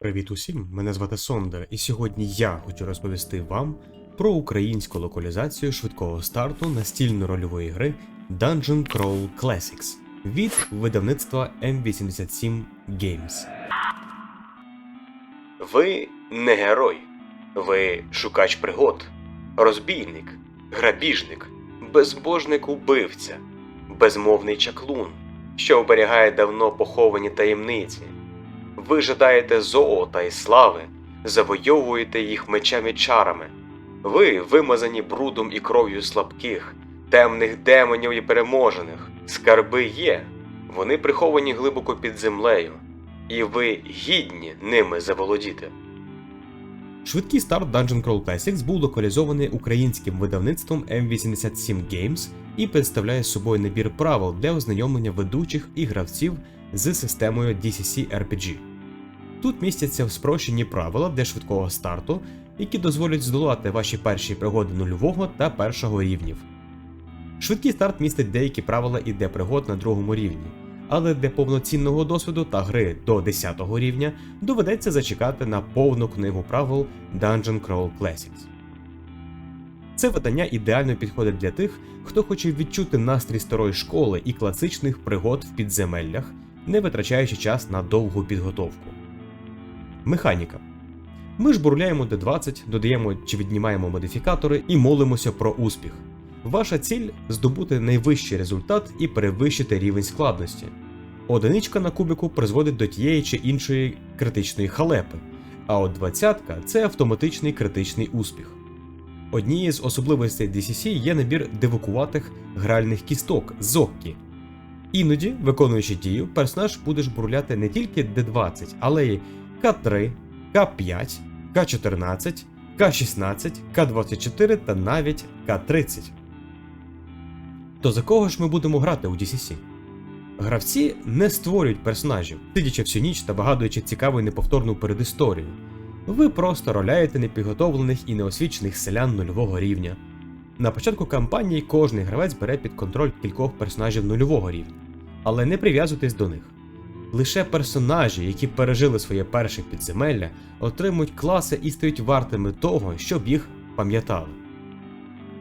Привіт усім! Мене звати Сондер, і сьогодні я хочу розповісти вам про українську локалізацію швидкого старту настільно-рольової гри Dungeon Crawl Classics від видавництва M87 Games. Ви не герой, ви шукач пригод, розбійник, грабіжник, безбожник убивця, безмовний чаклун, що оберігає давно поховані таємниці. Ви жадаєте золота і слави, завойовуєте їх мечами чарами. Ви вимазані брудом і кров'ю слабких, темних демонів і переможених. Скарби є, вони приховані глибоко під землею, і ви гідні ними заволодіти. Швидкий старт Dungeon Crawl Classics був локалізований українським видавництвом M87 Games і представляє собою набір правил для ознайомлення ведучих і гравців з системою DCC RPG. Тут містяться спрощені правила для швидкого старту, які дозволять здолати ваші перші пригоди нульового та першого рівнів. Швидкий старт містить деякі правила і для пригод на другому рівні, але для повноцінного досвіду та гри до 10 рівня доведеться зачекати на повну книгу правил Dungeon Crawl Classics. Це видання ідеально підходить для тих, хто хоче відчути настрій старої школи і класичних пригод в підземеллях, не витрачаючи час на довгу підготовку. Механіка. Ми ж бурляємо D20, додаємо чи віднімаємо модифікатори і молимося про успіх. Ваша ціль здобути найвищий результат і перевищити рівень складності. Одиничка на кубику призводить до тієї чи іншої критичної халепи, а от двадцятка це автоматичний критичний успіх. Однією з особливостей DCC є набір девакуватих гральних кісток зоккі. Іноді, виконуючи дію, персонаж буде жбурляти не тільки D20, але й К3, К5, К14, К16, К24 та навіть К30. То за кого ж ми будемо грати у DCC? Гравці не створюють персонажів, сидячи всю ніч та вигадуючи цікаву і неповторну передісторію. Ви просто роляєте непідготовлених і неосвічених селян нульового рівня. На початку кампанії кожний гравець бере під контроль кількох персонажів нульового рівня, але не прив'язуйтесь до них. Лише персонажі, які пережили своє перше підземелля, отримують класи і стають вартими того, щоб їх пам'ятали.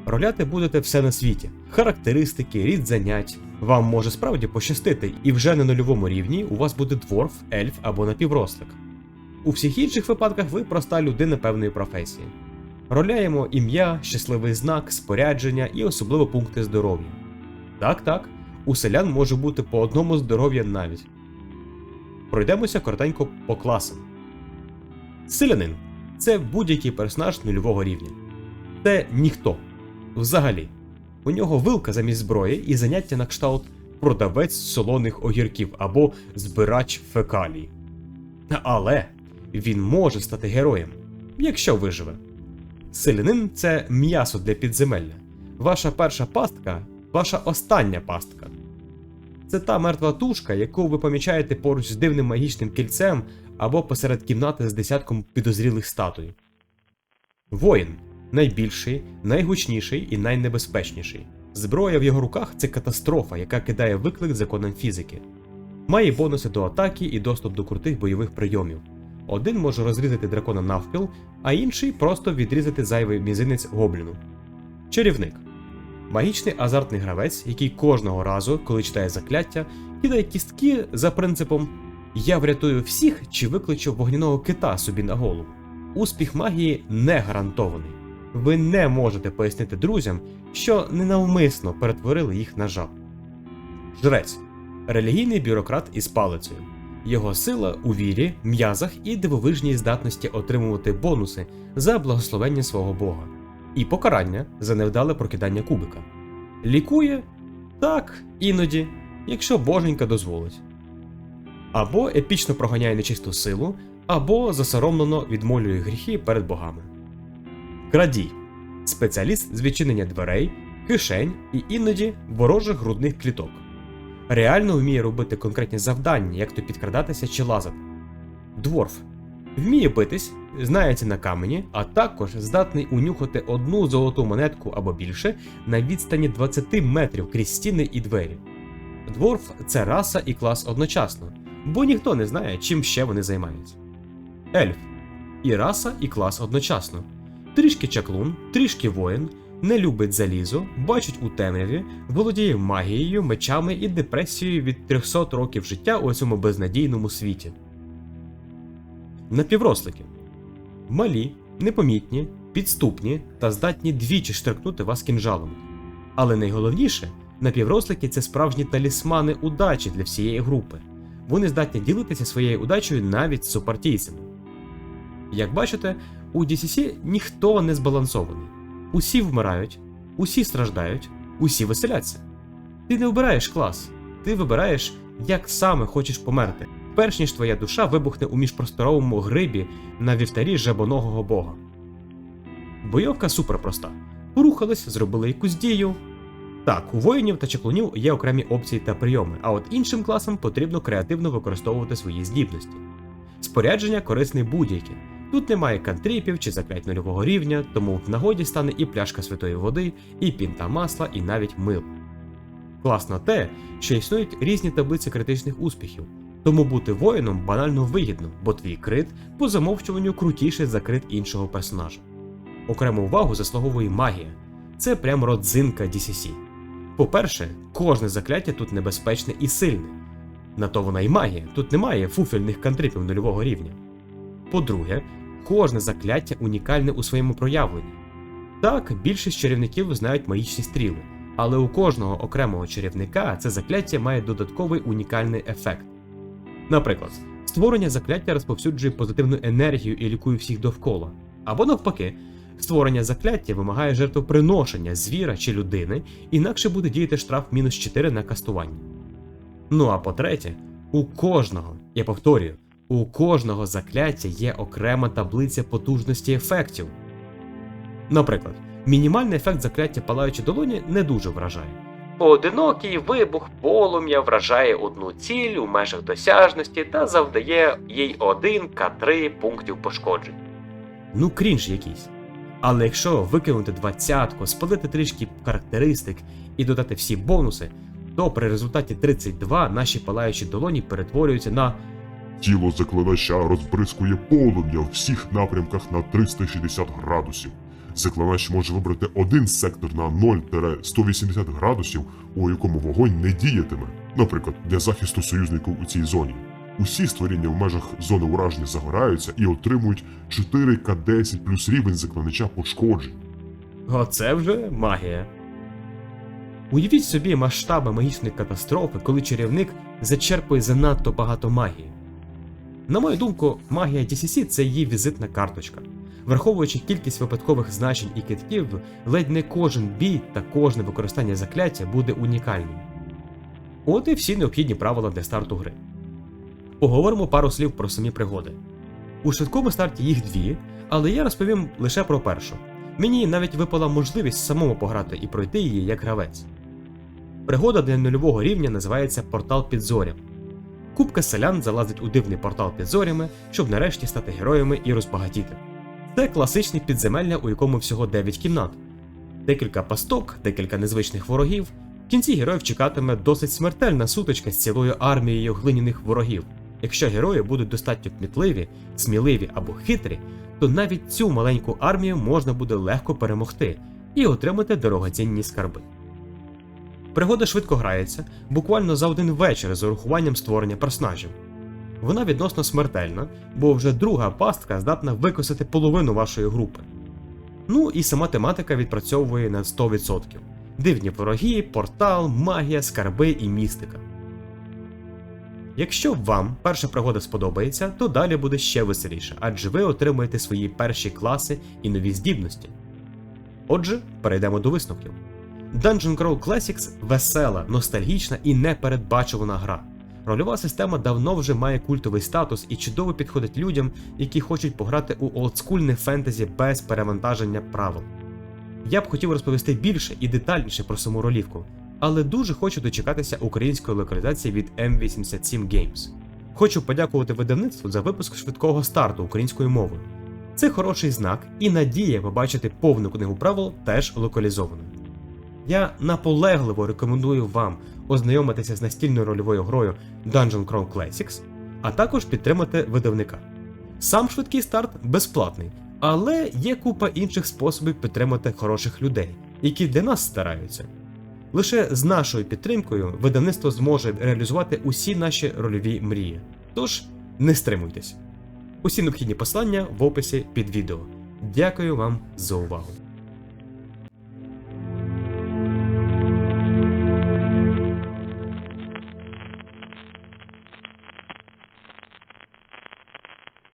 Роляти будете все на світі: характеристики, рід занять. Вам може справді пощастити, і вже на нульовому рівні у вас буде дворф, ельф або напіврослик. У всіх інших випадках ви проста людина певної професії. Роляємо ім'я, щасливий знак, спорядження і особливо пункти здоров'я. Так, так, у селян може бути по одному здоров'я навіть. Пройдемося коротенько по класам. Селянин це будь-який персонаж нульового рівня. Це ніхто. Взагалі. У нього вилка замість зброї і заняття на кшталт продавець солоних огірків або збирач фекалій. Але він може стати героєм, якщо виживе. Селянин це м'ясо для підземелля. Ваша перша пастка ваша остання пастка. Це та мертва тушка, яку ви помічаєте поруч з дивним магічним кільцем або посеред кімнати з десятком підозрілих статуй. Воїн найбільший, найгучніший і найнебезпечніший. Зброя в його руках це катастрофа, яка кидає виклик законам фізики. Має бонуси до атаки і доступ до крутих бойових прийомів. Один може розрізати дракона навпіл, а інший просто відрізати зайвий мізинець гобліну. Чарівник магічний азартний гравець, який кожного разу, коли читає закляття, кидає кістки за принципом Я врятую всіх чи викличу вогняного кита собі на голову. Успіх магії не гарантований. Ви не можете пояснити друзям, що ненавмисно перетворили їх на жаб. Жрець релігійний бюрократ із палицею. Його сила у вірі, м'язах і дивовижній здатності отримувати бонуси за благословення свого бога, і покарання за невдале прокидання кубика. Лікує так, іноді, якщо боженька дозволить. Або епічно проганяє нечисту силу, або засоромлено відмолює гріхи перед богами. Крадій спеціаліст з відчинення дверей, кишень і іноді ворожих грудних кліток. Реально вміє робити конкретні завдання, як то підкрадатися чи лазати. Дворф вміє битись, знається на камені, а також здатний унюхати одну золоту монетку або більше на відстані 20 метрів крізь стіни і двері. Дворф це раса і клас одночасно, бо ніхто не знає, чим ще вони займаються. ельф. І раса, і клас одночасно. Трішки чаклун, трішки воїн, не любить залізо, бачить у темряві, володіє магією, мечами і депресією від 300 років життя у цьому безнадійному світі. Напіврослики. Малі, непомітні, підступні та здатні двічі штрикнути вас кінжалом. Але найголовніше, напіврослики це справжні талісмани удачі для всієї групи. Вони здатні ділитися своєю удачею навіть з супартійцями. Як бачите, у DCC ніхто не збалансований. Усі вмирають, усі страждають, усі веселяться. Ти не обираєш клас, ти вибираєш, як саме хочеш померти, перш ніж твоя душа вибухне у міжпросторовому грибі на вівтарі жабоногого бога. Бойовка суперпроста. Порухались, зробили якусь дію. Так, у воїнів та чаклунів є окремі опції та прийоми, а от іншим класам потрібно креативно використовувати свої здібності. Спорядження корисне будь-яке. Тут немає кантріпів чи заклять нульового рівня, тому в нагоді стане і пляшка святої води, і пінта масла, і навіть мил. Класно те, що існують різні таблиці критичних успіхів, тому бути воїном банально вигідно, бо твій крит по замовчуванню крутіший за крит іншого персонажа. Окрему увагу заслуговує магія. Це прям родзинка DCC. По-перше, кожне закляття тут небезпечне і сильне. На то вона й магія, тут немає фуфельних кантрипів нульового рівня. По-друге, кожне закляття унікальне у своєму проявленні. Так, більшість чарівників знають магічні стріли, але у кожного окремого чарівника це закляття має додатковий унікальний ефект. Наприклад, створення закляття розповсюджує позитивну енергію і лікує всіх довкола. Або навпаки, створення закляття вимагає жертвоприношення звіра чи людини, інакше буде діяти штраф мінус 4 на кастування. Ну а по-третє, у кожного, я повторюю, у кожного закляття є окрема таблиця потужності ефектів. Наприклад, мінімальний ефект закляття палаючі долоні не дуже вражає. Поодинокий вибух полум'я вражає одну ціль у межах досяжності та завдає їй 1 К3 пунктів пошкоджень. Ну, крінж якийсь. Але якщо викинути двадцятку, спалити трішки характеристик і додати всі бонуси, то при результаті 32 наші палаючі долоні перетворюються на Тіло заклинача розбризкує полум'я в всіх напрямках на 360 градусів. Заклинач може вибрати один сектор на 0-180 градусів, у якому вогонь не діятиме, наприклад, для захисту союзників у цій зоні. Усі створіння в межах зони ураження загораються і отримують 4К10 плюс рівень заклинача пошкоджень. Оце вже магія. Уявіть собі масштаби магічної катастрофи, коли чарівник зачерпує занадто багато магії. На мою думку, магія DCC це її візитна карточка. Враховуючи кількість випадкових значень і китків, ледь не кожен бій та кожне використання закляття буде унікальним. От і всі необхідні правила для старту гри. Поговоримо пару слів про самі пригоди. У швидкому старті їх дві, але я розповім лише про першу. Мені навіть випала можливість самому пограти і пройти її як гравець. Пригода для нульового рівня називається Портал під зорям. Купка селян залазить у дивний портал під зорями, щоб нарешті стати героями і розбагатіти. Це класичне підземелля, у якому всього 9 кімнат, декілька пасток, декілька незвичних ворогів. В кінці героїв чекатиме досить смертельна сутичка з цілою армією глиняних ворогів. Якщо герої будуть достатньо кмітливі, сміливі або хитрі, то навіть цю маленьку армію можна буде легко перемогти і отримати дорогоцінні скарби. Пригода швидко грається, буквально за один вечір з урахуванням створення персонажів. Вона відносно смертельна, бо вже друга пастка здатна викосити половину вашої групи. Ну і сама тематика відпрацьовує на 100%. Дивні вороги, портал, магія, скарби і містика. Якщо вам перша пригода сподобається, то далі буде ще веселіше, адже ви отримуєте свої перші класи і нові здібності. Отже, перейдемо до висновків. Dungeon Crawl Classics весела, ностальгічна і непередбачувана гра. Рольова система давно вже має культовий статус і чудово підходить людям, які хочуть пограти у олдскульне фентезі без перевантаження правил. Я б хотів розповісти більше і детальніше про саму ролівку, але дуже хочу дочекатися української локалізації від M87 Games. Хочу подякувати видавництву за випуск швидкого старту українською мовою. Це хороший знак і надія побачити повну книгу правил теж локалізованою. Я наполегливо рекомендую вам ознайомитися з настільною рольовою грою Dungeon Crawl Classics, а також підтримати видавника. Сам швидкий старт безплатний, але є купа інших способів підтримати хороших людей, які для нас стараються. Лише з нашою підтримкою видавництво зможе реалізувати усі наші рольові мрії. Тож не стримуйтесь. Усі необхідні послання в описі під відео. Дякую вам за увагу.